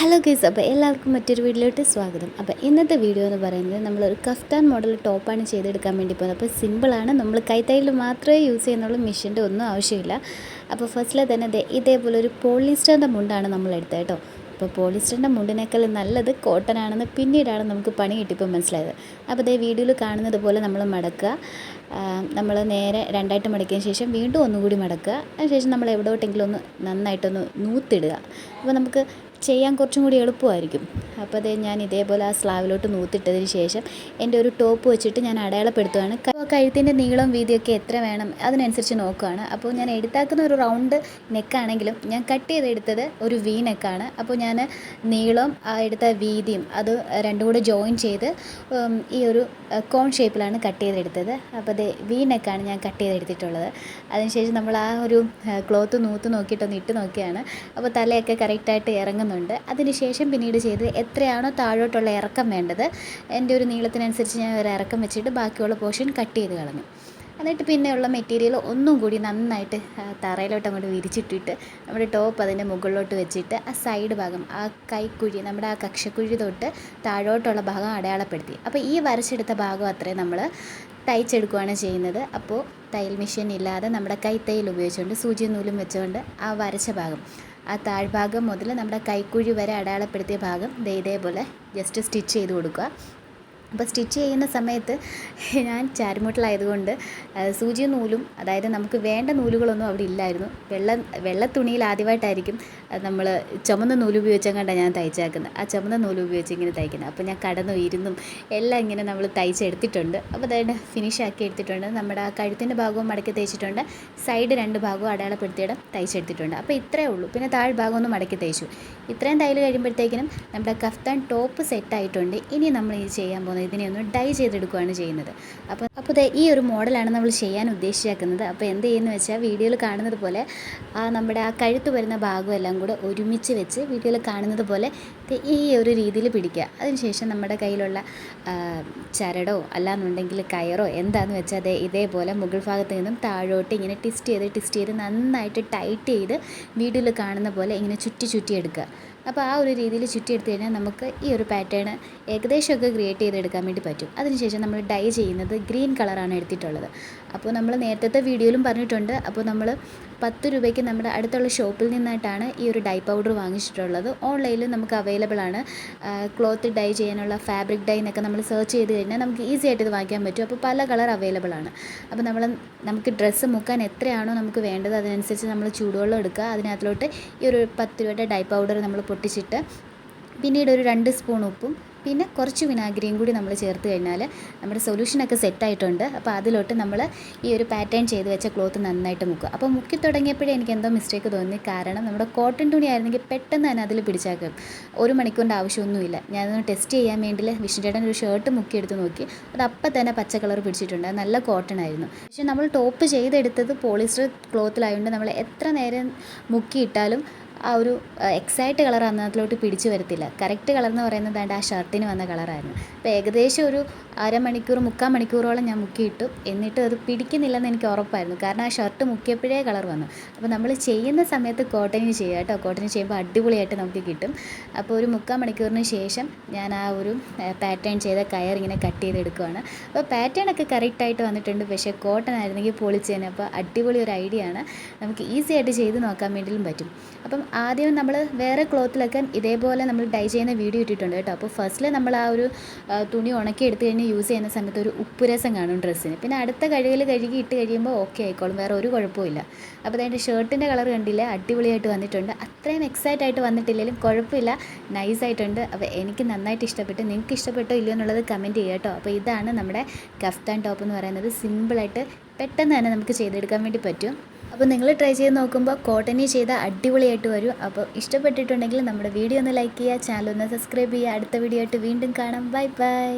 Hello guys അപ്പോൾ എല്ലാവർക്കും മറ്റൊരു വീഡിയോയിലോട്ട് സ്വാഗതം. അപ്പോൾ ഇന്നത്തെ വീഡിയോ എന്ന് പറയുന്നത് നമ്മളൊരു കഫ്താൻ മോഡൽ ടോപ്പാണ് ചെയ്തെടുക്കാൻ വേണ്ടി പോകുന്നത്. അപ്പോൾ സിമ്പിളാണ് നമ്മൾ കൈത്തൈയിൽ മാത്രമേ യൂസ് ചെയ്യുന്നുള്ളൂ. മെഷീന്റെ ഒന്നും ആവശ്യമില്ല. അപ്പോൾ ഫസ്റ്റിലെ തന്നെ ഇതേപോലെ ഒരു പോളിസ്റ്ററിന്റെ മുണ്ടാണ് നമ്മൾ എടുത്തത് കേട്ടോ. അപ്പോൾ പോളിസ്റ്ററിന്റെ മുണ്ടിനേക്കാൾ നല്ലത് കോട്ടൺ ആണെന്ന് പിന്നീടാണ് നമുക്ക് പണി കിട്ടിയപ്പോൾ മനസ്സിലായത്. അപ്പോൾ ദേ വീഡിയോയിൽ കാണുന്നത് പോലെ നമ്മൾ മടക്കുക. നമ്മൾ നേരെ രണ്ടായിട്ട് മടക്കിയതിന് ശേഷം വീണ്ടും ഒന്നുകൂടി മടക്കുക. അതിനുശേഷം നമ്മൾ എവിടോട്ടെങ്കിലും ഒന്ന് നന്നായിട്ടൊന്ന് നൂത്തിടുക. അപ്പോൾ നമുക്ക് ചെയ്യാൻ കുറച്ചും കൂടി എളുപ്പമായിരിക്കും. അപ്പോൾ അതേ ഞാൻ ഇതേപോലെ ആ സ്ലാവിലോട്ട് നൂത്തിട്ടതിന് ശേഷം എന്റെ ഒരു ടോപ്പ് വെച്ചിട്ട് ഞാൻ അടയാളപ്പെടുത്തുകയാണ് കഴുത്തിന്റെ നീളം വീതിയൊക്കെ എത്ര വേണം അതിനനുസരിച്ച് നോക്കുകയാണ് അപ്പോൾ ഞാൻ എടുത്താക്കുന്ന ഒരു റൗണ്ട് നെക്കാണെങ്കിലും ഞാൻ കട്ട് ചെയ്തെടുത്തത് ഒരു വി നെക്കാണ്. അപ്പോൾ ഞാൻ നീളം ആ എടുത്ത വീതിയും അത് രണ്ടും കൂടെ ജോയിൻ ചെയ്ത് ഈ ഒരു കോൺ ഷേപ്പിലാണ് കട്ട് ചെയ്തെടുത്തത്. അപ്പോൾ അത് വി നെക്കാണ് ഞാൻ കട്ട് ചെയ്തെടുത്തിട്ടുള്ളത്. അതിനുശേഷം നമ്മൾ ആ ഒരു ക്ലോത്ത് നൂത്ത് നോക്കിയിട്ടൊന്ന് ഇട്ട് നോക്കിയാണ്. അപ്പോൾ തലയൊക്കെ കറക്റ്റായിട്ട് ഇറങ്ങുന്നുണ്ട് അതിനുശേഷം പിന്നീട് ചെയ്ത് എത്രയാണോ താഴോട്ടുള്ള ഇറക്കം വേണ്ടത്. എന്റെ ഒരു നീളത്തിനനുസരിച്ച് ഞാൻ ഒരു ഇറക്കം വെച്ചിട്ട് ബാക്കിയുള്ള പോർഷൻ കട്ട് ചെയ്ത് കളഞ്ഞു. എന്നിട്ട് പിന്നെയുള്ള മെറ്റീരിയൽ ഒന്നും കൂടി നന്നായിട്ട് തറയിലോട്ട് അങ്ങോട്ട് വിരിച്ചിട്ടിട്ട് നമ്മുടെ ടോപ്പ് അതിന്റെ മുകളിലോട്ട് വെച്ചിട്ട് ആ സൈഡ് ഭാഗം ആ കൈക്കുഴി നമ്മുടെ ആ കക്ഷക്കുഴി തൊട്ട് താഴോട്ടുള്ള ഭാഗം അടയാളപ്പെടുത്തി. അപ്പോൾ ഈ വരച്ചെടുത്ത ഭാഗം അത്രയും നമ്മൾ തയ്ച്ചെടുക്കുകയാണ് ചെയ്യുന്നത്. അപ്പോൾ തയ്യൽ മെഷീൻ ഇല്ലാതെ നമ്മുടെ കൈത്തയ്യൽ ഉപയോഗിച്ചുകൊണ്ട് സൂചിയും നൂലും വെച്ചുകൊണ്ട് ആ വരച്ച ഭാഗം. ആ താഴ്ഭാഗം മുതൽ നമ്മുടെ കൈക്കുഴി വരെ അടയാളപ്പെടുത്തിയ ഭാഗം ദേ ഇതേപോലെ ജസ്റ്റ് സ്റ്റിച്ച് ചെയ്ത് കൊടുക്കുക. അപ്പോൾ സ്റ്റിച്ച് ചെയ്യുന്ന സമയത്ത് ഞാൻ ചാരുമുട്ടിലായതുകൊണ്ട് സൂചിയും നൂലും അതായത് നമുക്ക് വേണ്ട നൂലുകളൊന്നും അവിടെ ഇല്ലായിരുന്നു. വെള്ള വെള്ള തുണിയിൽ ആദ്യമായിട്ടായിരിക്കും നമ്മൾ ചുമന്ന നൂൽ കണ്ട ഞാൻ തയ്ച്ചേക്കുന്നത്. ആ ചുമന്ന നൂൽ ഉപയോഗിച്ച് ഇങ്ങനെ തയ്ക്കുന്നത്. അപ്പോൾ ഞാൻ കടന്നു ഇരുന്നും എല്ലാം ഇങ്ങനെ നമ്മൾ തയ്ച്ചെടുത്തിട്ടുണ്ട്. അപ്പോൾ അതായത് ഫിനിഷ് ആക്കി എടുത്തിട്ടുണ്ട്. നമ്മുടെ ആ കഴുത്തിന്റെ ഭാഗവും മടക്കി തയ്ച്ചിട്ടുണ്ട് സൈഡ് രണ്ട് ഭാഗവും അടയാളപ്പെടുത്തിയിടം തയ്ച്ചെടുത്തിട്ടുണ്ട്. അപ്പോൾ ഇത്രയേ ഉള്ളൂ. പിന്നെ താഴ്ഭാഗം ഒന്ന് മടക്കി തയ്ച്ചു ഇത്രയും തയ്യൽ കഴിയുമ്പോഴത്തേക്കിനും നമ്മുടെ കഫ്താൻ ടോപ്പ് സെറ്റായിട്ടുണ്ട് ഇനി നമ്മൾ ഈ ചെയ്യാൻ പോകുന്നത് ഇതിനെ ഒന്ന് ഡൈ ചെയ്തെടുക്കുകയാണ് ചെയ്യുന്നത്. അപ്പോൾ അപ്പോൾ ഈ ഒരു മോഡലാണ് നമ്മൾ ചെയ്യാൻ ഉദ്ദേശിച്ചേക്കുന്നത്. അപ്പോൾ എന്ത് ചെയ്യുന്നു വെച്ചാൽ വീഡിയോയിൽ കാണുന്നത് പോലെ ആ നമ്മുടെ ആ കഴുത്ത് വരുന്ന ഭാഗം എല്ലാം കൂടെ ഒരുമിച്ച് വെച്ച് വീഡിയോയിൽ കാണുന്നത് പോലെ ഈ ഒരു രീതിയിൽ പിടിക്കുക. അതിനുശേഷം നമ്മുടെ കയ്യിലുള്ള ചരടോ അല്ലാന്നുണ്ടെങ്കിൽ കയറോ എന്താണെന്ന് വെച്ചാൽ അതേ ഇതേപോലെ മുകൾ ഭാഗത്ത് നിന്നും താഴോട്ട് ഇങ്ങനെ ട്വിസ്റ്റ് ചെയ്ത് ട്വിസ്റ്റ് ചെയ്ത് നന്നായിട്ട് ടൈറ്റ് ചെയ്ത് വീഡിയോയിൽ കാണുന്ന പോലെ ഇങ്ങനെ ചുറ്റി ചുറ്റി എടുക്കുക. അപ്പോൾ ആ ഒരു രീതിയിൽ ചുറ്റിയെടുത്ത് കഴിഞ്ഞാൽ നമുക്ക് ഈ ഒരു പാറ്റേൺ ഏകദേശമൊക്കെ ക്രിയേറ്റ് ചെയ്തെടുക്കാൻ വേണ്ടി പറ്റും. അതിനുശേഷം നമ്മൾ ഡൈ ചെയ്യുന്നത് ഗ്രീൻ കളറാണ് എടുത്തിട്ടുള്ളത്. അപ്പോൾ നമ്മൾ നേരത്തെ വീഡിയോയിലും പറഞ്ഞിട്ടുണ്ട്. അപ്പോൾ നമ്മൾ പത്ത് രൂപയ്ക്ക് നമ്മുടെ അടുത്തുള്ള ഷോപ്പിൽ നിന്നായിട്ടാണ് ഈ ഒരു ഡൈ പൗഡർ വാങ്ങിച്ചിട്ടുള്ളത്. ഓൺലൈനിൽ നമുക്ക് അവൈലബിൾ ആണ്. ക്ലോത്ത് ഡൈ ചെയ്യാനുള്ള ഫാബ്രിക് ഡൈ എന്നൊക്കെ നമ്മൾ സെർച്ച് ചെയ്ത് കഴിഞ്ഞാൽ നമുക്ക് ഈസി ആയിട്ട് ഇത് വാങ്ങിക്കാൻ പറ്റും. അപ്പോൾ പല കളർ അവൈലബിൾ ആണ്. അപ്പോൾ നമ്മൾ നമുക്ക് ഡ്രസ്സ് മുക്കാൻ എത്രയാണോ നമുക്ക് വേണ്ടത് അതിനനുസരിച്ച് നമ്മൾ ചൂടുവെള്ളം എടുക്കുക. അതിനകത്തിലോട്ട് ഈ ഒരു പത്ത് രൂപയുടെ ഡൈ പൗഡർ നമ്മൾ പൊട്ടിച്ചിട്ട് പിന്നീട് ഒരു രണ്ട് സ്പൂൺ ഉപ്പും പിന്നെ കുറച്ച് വിനാഗിരിയും കൂടി നമ്മൾ ചേർത്ത് കഴിഞ്ഞാൽ നമ്മുടെ സൊല്യൂഷനൊക്കെ സെറ്റായിട്ടുണ്ട് അപ്പോൾ അതിലോട്ട് നമ്മൾ ഈ ഒരു പാറ്റേൺ ചെയ്ത് വെച്ച ക്ലോത്ത് നന്നായിട്ട് മുക്കുക. അപ്പോൾ മുക്കി തുടങ്ങിയപ്പോഴേ എനിക്ക് എന്തോ മിസ്റ്റേക്ക് തോന്നി. കാരണം നമ്മുടെ കോട്ടൺ തുണി ആയിരുന്നെങ്കിൽ പെട്ടെന്ന് തന്നെ അതിൽ പിടിച്ചാക്കും. ഒരു മണിക്കൂറിന്റെ ആവശ്യമൊന്നുമില്ല. ഞാനൊന്ന് ടെസ്റ്റ് ചെയ്യാൻ വേണ്ടി വിഷ്ണു ചേട്ടൻ ഒരു ഷർട്ട് മുക്കി എടുത്ത് നോക്കി. അത് അപ്പം തന്നെ പച്ച കളർ പിടിച്ചിട്ടുണ്ട്. നല്ല കോട്ടൺ ആയിരുന്നു. പക്ഷേ നമ്മൾ ടോപ്പ് ചെയ്തെടുത്തത് പോളിസ്റ്റർ ക്ലോത്തിലായതുകൊണ്ട് നമ്മൾ എത്ര നേരം മുക്കിയിട്ടാലും ആ ഒരു എക്സാക്റ്റ് കളർ അന്നത്തിലോട്ട് പിടിച്ചു വരത്തില്ല. കറക്റ്റ് കളർ എന്ന് പറയുന്നത് ആ ഷർട്ടിന് വന്ന കളറായിരുന്നു അപ്പോൾ ഏകദേശം ഒരു അരമണിക്കൂർ മുക്കാൽ മണിക്കൂറോളം ഞാൻ മുക്കിയിട്ടു. എന്നിട്ട് അത് പിടിക്കുന്നില്ലെന്ന് എനിക്ക് ഉറപ്പായിരുന്നു. കാരണം ആ ഷർട്ട് മുക്കിയപ്പോഴേ കളർ വന്നു. അപ്പോൾ നമ്മൾ ചെയ്യുന്ന സമയത്ത് കോട്ടനിങ് ചെയ്യുക കേട്ടോ. കോട്ടനിങ് ചെയ്യുമ്പോൾ അടിപൊളിയായിട്ട് നമുക്ക് കിട്ടും. അപ്പോൾ ഒരു മുക്കാൽ മണിക്കൂറിന് ശേഷം ഞാൻ ആ ഒരു പാറ്റേൺ ചെയ്ത കയർ ഇങ്ങനെ കട്ട് ചെയ്തെടുക്കുകയാണ് അപ്പോൾ പാറ്റേൺ ഒക്കെ കറക്റ്റായിട്ട് വന്നിട്ടുണ്ട്. പക്ഷേ കോട്ടൺ ആയിരുന്നെങ്കിൽ പൊളിച്ചേനെ അപ്പോൾ അടിപൊളി ഒരു ഐഡിയ ആണ്. നമുക്ക് ഈസി ആയിട്ട് ചെയ്ത് നോക്കാൻ വേണ്ടിയും പറ്റും. അപ്പം ആദ്യം നമ്മൾ വേറെ ക്ലോത്തിലൊക്കെ ഇതേപോലെ നമ്മൾ ഡൈ ചെയ്യുന്ന വീഡിയോ ഇട്ടിട്ടുണ്ട് കേട്ടോ. അപ്പോൾ ഫസ്റ്റിൽ നമ്മൾ ആ ഒരു തുണി ഉണക്കി എടുത്തു കഴിഞ്ഞ് യൂസ് ചെയ്യുന്ന സമയത്ത് ഒരു ഉപ്പുരസം കാണും ഡ്രസ്സിന് പിന്നെ അടുത്ത കഴുകൽ കഴുകി ഇട്ട് കഴിയുമ്പോൾ ഓക്കെ ആയിക്കോളും വേറെ ഒരു കുഴപ്പമില്ല അപ്പോൾ അതിന്റെ ഷർട്ടിന്റെ കളർ കണ്ടില്ലേ അടിപൊളിയായിട്ട് വന്നിട്ടുണ്ട്. അത്രയും എക്സൈറ്റ് ആയിട്ട് വന്നിട്ടില്ലെങ്കിലും കുഴപ്പമില്ല നൈസായിട്ടുണ്ട് അപ്പോൾ എനിക്ക് നന്നായിട്ട് ഇഷ്ടപ്പെട്ടു. നിങ്ങൾക്ക് ഇഷ്ടപ്പെട്ടോ ഇല്ലയോ എന്നുള്ളത് കമന്റ് ചെയ്യുക കേട്ടോ. അപ്പോൾ ഇതാണ് നമ്മുടെ കഫ്താൻ ടോപ്പ് എന്ന് പറയുന്നത്. സിമ്പിളായിട്ട് പെട്ടെന്ന് തന്നെ നമുക്ക് ചെയ്തെടുക്കാൻ വേണ്ടി പറ്റും. അപ്പോൾ നിങ്ങൾ ട്രൈ ചെയ്ത് നോക്കുമ്പോൾ കോട്ടനി ചെയ്ത അടിപൊളിയായിട്ട് വരും. അപ്പോൾ ഇഷ്ടപ്പെട്ടിട്ടുണ്ടെങ്കിൽ നമ്മുടെ വീഡിയോ ഒന്ന് ലൈക്ക് ചെയ്യുക ചാനൽ ഒന്ന് സബ്സ്ക്രൈബ് ചെയ്യുക. അടുത്ത വീഡിയോ ആയിട്ട് വീണ്ടും കാണാം. Bye bye.